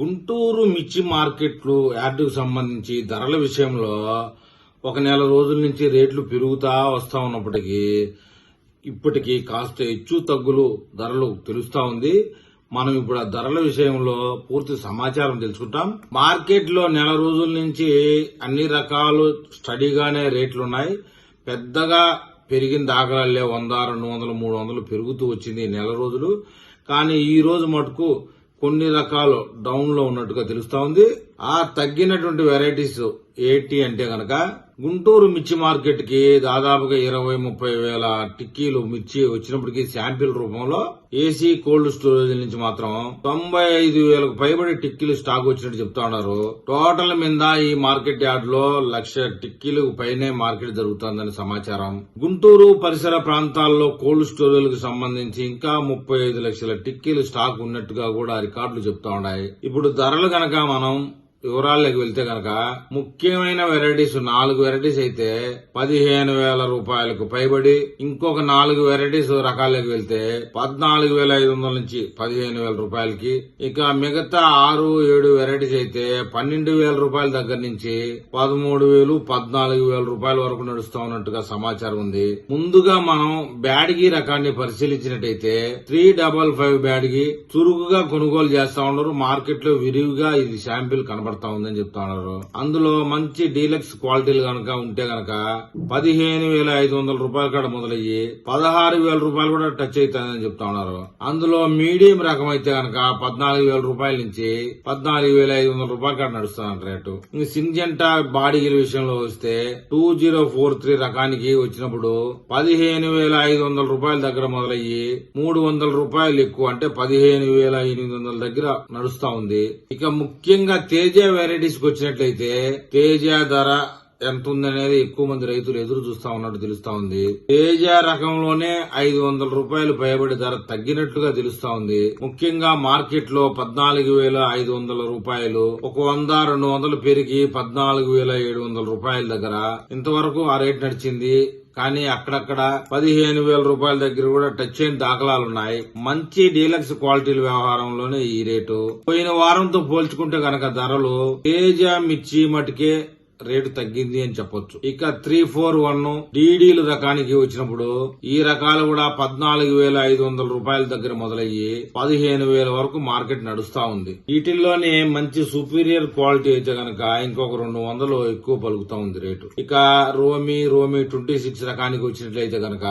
గుంటూరు మిర్చి మార్కెట్లు యార్డుకు సంబంధించి ధరల విషయంలో ఒక నెల రోజుల నుంచి రేట్లు పెరుగుతా వస్తా ఉన్నప్పటికీ ఇప్పటికీ కాస్త హెచ్చు తగ్గులు ధరలు తెలుస్తా ఉంది. మనం ఇప్పుడు ఆ ధరల విషయంలో పూర్తి సమాచారం తెలుసుకుంటాం. మార్కెట్లో నెల రోజుల నుంచి అన్ని రకాలు స్టడీగానే రేట్లు ఉన్నాయి పెద్దగా పెరిగిన దాఖలాలే వంద రెండు వందలు మూడు వందలు పెరుగుతూ వచ్చింది నెల రోజులు. కానీ ఈ రోజు మటుకు కొన్ని రకాలు డౌన్లో ఉన్నట్టుగా తెలుస్తా ఉంది. ఆ తగ్గినటువంటి వెరైటీస్ ఏంటి అంటే కనుక గుంటూరు మిర్చి మార్కెట్కి దాదాపుగా ఇరవై ముప్పై వేల టిక్కీలు మిర్చి వచ్చినప్పటికీ శాంపిల్ రూపంలో ఏసీ కోల్డ్ స్టోరేజ్ నుంచి మాత్రం తొంభై ఐదు వేలకు పైబడి టిక్కీలు స్టాక్ వచ్చినట్టు చెప్తా ఉన్నారు. టోటల్ మీద ఈ మార్కెట్ యార్డ్లో లక్ష టిక్కీలు పైనే మార్కెట్ జరుగుతుందని సమాచారం. గుంటూరు పరిసర ప్రాంతాల్లో కోల్డ్ స్టోరేజ్కు సంబంధించి ఇంకా ముప్పై ఐదు లక్షల టిక్కీలు స్టాక్ ఉన్నట్టుగా కూడా రికార్డులు చెప్తా ఉన్నాయి. ఇప్పుడు ధరలు గనక మనం వివరాల్లోకి వెళ్తే గనక ముఖ్యమైన వెరైటీస్ నాలుగు వెరైటీస్ అయితే పదిహేను వేల రూపాయలకు పైబడి ఇంకొక నాలుగు వెరైటీస్ రకాల్లోకి వెళ్తే పద్నాలుగు వేల ఐదు వందల నుంచి పదిహేను వేల రూపాయలకి. ఇక మిగతా ఆరు ఏడు వెరైటీస్ అయితే పన్నెండు వేల రూపాయల దగ్గర నుంచి పదమూడు వేలు పద్నాలుగు వేల రూపాయల వరకు నడుస్తా ఉన్నట్టుగా సమాచారం ఉంది. ముందుగా మనం బ్యాడ్గి రకాన్ని పరిశీలించినట్టయితే త్రీ డబల్ ఫైవ్ బ్యాడ్గి చురుకుగా కొనుగోలు చేస్తా ఉన్నారు. మార్కెట్లో విరివిగా ఇది శాంపిల్ పడతా ఉందని చెప్తా ఉన్నారు. అందులో మంచి డీలక్స్ క్వాలిటీలు గనక ఉంటే గనక పదిహేను వేల ఐదు వందల రూపాయల కాడ మొదలయ్యి పదహారు వేల రూపాయలు కూడా టచ్ అవుతాయని చెప్తా ఉన్నారు. అందులో మీడియం రకం అయితే గనక పద్నాలుగు వేల రూపాయల నుంచి పద్నాలుగు వేల ఐదు వందల రూపాయల కాడ నడుస్తున్నారు రేటు. ఇంక సింజెంటా బాడీగిల్ విషయంలో వస్తే టూ జీరో ఫోర్ త్రీ రకానికి వచ్చినప్పుడు పదిహేను వేల ఐదు వందల రూపాయల దగ్గర మొదలయ్యి మూడు వందల రూపాయలు ఎక్కువ అంటే పదిహేను వేల ఎనిమిది వందల దగ్గర నడుస్తా ఉంది. ఇక ముఖ్యంగా తేజ వెరైటీస్కి వచ్చినట్లయితే తేజ ధర ఎంత ఉందనేది ఎక్కువ మంది రైతులు ఎదురు చూస్తా ఉన్నట్టు తెలుస్తా ఉంది. తేజ రకంలోనే ఐదు వందల రూపాయలు పైబడి ధర తగ్గినట్లుగా తెలుస్తా ఉంది. ముఖ్యంగా మార్కెట్లో పద్నాలుగు వేల ఐదు వందల రూపాయలు ఒక వంద రెండు వందలు పెరిగి పద్నాలుగు వేల ఏడు వందల రూపాయల దగ్గర. ఇంతవరకు ఆ రేట్ నడిచింది. కానీ అక్కడక్కడ పదిహేను వేల రూపాయల దగ్గర కూడా టచ్ అయిన దాఖలాలు ఉన్నాయి. మంచి డీలక్స్ క్వాలిటీల వ్యవహారంలోనే ఈ రేటు. పోయిన వారంతో పోల్చుకుంటే గనక ధరలు తేజ మిర్చి మటుకే రేటు తగ్గింది అని చెప్పొచ్చు. ఇక త్రీ ఫోర్ వన్ డీడీలు రకానికి వచ్చినప్పుడు ఈ రకాలు కూడా పద్నాలుగు వేల ఐదు వందల రూపాయల దగ్గర మొదలయ్యి పదిహేను వేల వరకు మార్కెట్ నడుస్తా ఉంది. వీటిల్లోనే మంచి సుపీరియర్ క్వాలిటీ అయితే గనక ఇంకొక రెండు వందలు ఎక్కువ పలుకుతా ఉంది రేటు. ఇక రోమి రోమి ట్వంటీ సిక్స్ రకానికి వచ్చినట్లయితే గనక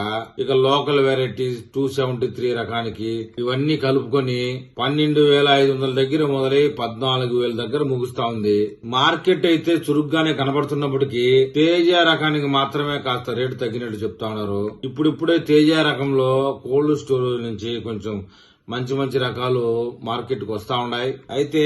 ఇక local varieties two seventy three రకానికి ఇవన్నీ కలుపుకొని పన్నెండు వేల ఐదు వందల దగ్గర మొదలై పద్నాలుగు వేల దగ్గర ముగుస్తా ఉంది. మార్కెట్ అయితే చురుగ్గానే కనబడుతున్నప్పటికీ తేజ రకానికి మాత్రమే కాస్త రేటు తగ్గినట్టు చెప్తా ఉన్నారు. ఇప్పుడిప్పుడే తేజ రకంలో కోల్డ్ స్టోరేజ్ నుంచి కొంచెం మంచి మంచి రకాలు మార్కెట్కు వస్తా ఉన్నాయి. అయితే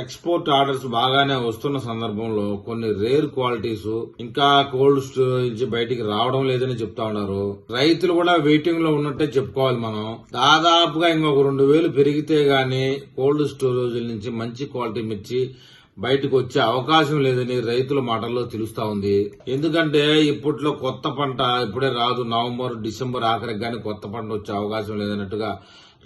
ఎక్స్పోర్ట్ ఆర్డర్స్ బాగానే వస్తున్న సందర్భంలో కొన్ని రేర్ క్వాలిటీస్ ఇంకా కోల్డ్ స్టోరేజ్ నుంచి బయటికి రావడం లేదని చెప్తా ఉన్నారు. రైతులు కూడా వెయిటింగ్లో ఉన్నట్టే చెప్పుకోవాలి మనం. దాదాపుగా ఇంకొక రెండు వేలు పెరిగితే గానీ కోల్డ్ స్టోరేజ్ నుంచి మంచి క్వాలిటీ మిర్చి బయటకు వచ్చే అవకాశం లేదని రైతుల మాటల్లో తెలుస్తా ఉంది. ఎందుకంటే ఇప్పట్లో కొత్త పంట ఇప్పుడే రాదు. నవంబర్ డిసెంబర్ ఆఖరికి కానీ కొత్త పంట వచ్చే అవకాశం లేదన్నట్టుగా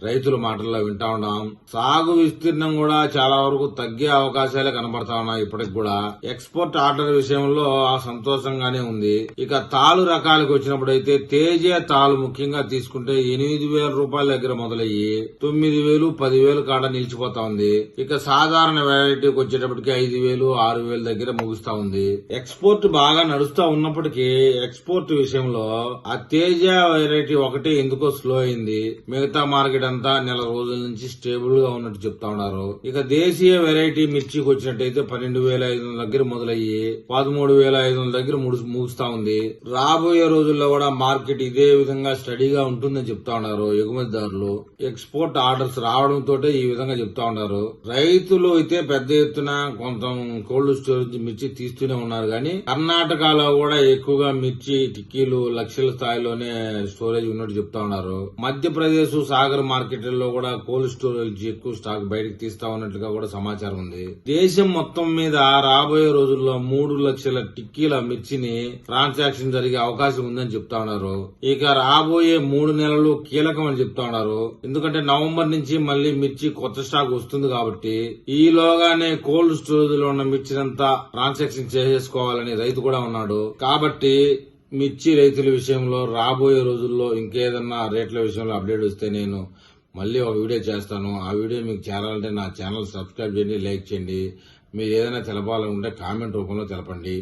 రైతుల మాటల్లో వింటా ఉన్నాం. సాగు విస్తీర్ణం కూడా చాలా వరకు తగ్గే అవకాశాలే కనబడతా ఉన్నాయి ఇప్పటికి కూడా. ఎక్స్పోర్ట్ ఆర్డర్ విషయంలో ఆ సంతోషంగానే ఉంది. ఇక తాలు రకాలకు వచ్చినప్పుడు అయితే తేజ తాలు ముఖ్యంగా తీసుకుంటే ఎనిమిది వేల రూపాయల దగ్గర మొదలయ్యి తొమ్మిది వేలు పదివేలు కాడ నిలిచిపోతా ఉంది. ఇక సాధారణ వెరైటీకి వచ్చేటప్పటికి ఐదు వేలు ఆరు వేల దగ్గర ముగుస్తా ఉంది. ఎక్స్పోర్ట్ బాగా నడుస్తా ఉన్నప్పటికీ ఎక్స్పోర్ట్ విషయంలో ఆ తేజ వెరైటీ ఒకటి ఎందుకో స్లో అయింది. మిగతా మార్కెట్ అంతా నెల రోజుల నుంచి స్టేబుల్గా ఉన్నట్టు చెప్తా ఉన్నారు. ఇక దేశీయ వెరైటీ మిర్చికి వచ్చినట్టయితే పన్నెండు వేల ఐదు వందల దగ్గర మొదలయ్యి పదమూడు వేల ఐదు వందల దగ్గర ముగుస్తా ఉంది. రాబోయే రోజుల్లో కూడా మార్కెట్ ఇదే విధంగా స్టడీగా ఉంటుందని చెప్తా ఉన్నారు ఎగుమతిదారులు. ఎక్స్పోర్ట్ ఆర్డర్స్ రావడంతో ఈ విధంగా చెప్తా ఉన్నారు. రైతులు అయితే పెద్ద ఎత్తున కొంత కోల్డ్ స్టోరేజ్ మిర్చి తీస్తూనే ఉన్నారు కానీ కర్ణాటకలో కూడా ఎక్కువగా మిర్చి టిక్కీలు లక్షల స్థాయిలోనే స్టోరేజ్ ఉన్నట్టు చెప్తా ఉన్నారు. మధ్యప్రదేశ్ సాగర్ మార్కెట్లలో కూడా కోల్డ్ స్టోరేజ్ ఎక్కువ స్టాక్ బయటకు తీస్తా ఉన్నట్లుగా కూడా సమాచారం ఉంది. దేశం మొత్తం మీద రాబోయే రోజుల్లో మూడు లక్షల టిక్కీల మిర్చిని ట్రాన్సాక్షన్ జరిగే అవకాశం ఉందని చెప్తా ఉన్నారు. ఇక రాబోయే మూడు నెలలు కీలకం అని చెప్తా ఉన్నారు. ఎందుకంటే నవంబర్ నుంచి మళ్ళీ మిర్చి కొత్త స్టాక్ వస్తుంది కాబట్టి ఈలోగానే కోల్డ్ స్టోరేజ్లో ఉన్న మిర్చినంతా ట్రాన్సాక్షన్ చేసేసుకోవాలని రైతు కూడా ఉన్నాడు. కాబట్టి మిర్చి రైతుల విషయంలో రాబోయే రోజుల్లో ఇంకేదన్నా రేట్ల విషయంలో అప్డేట్ వస్తే నేను మళ్ళీ ఒక వీడియో చేస్తాను. ఆ వీడియో మీకు చేరాలంటే నా ఛానల్ సబ్స్క్రైబ్ చేయండి లైక్ చేయండి. మీరు ఏదైనా తెలపాలనుకుంటే కామెంట్ రూపంలో తెలపండి.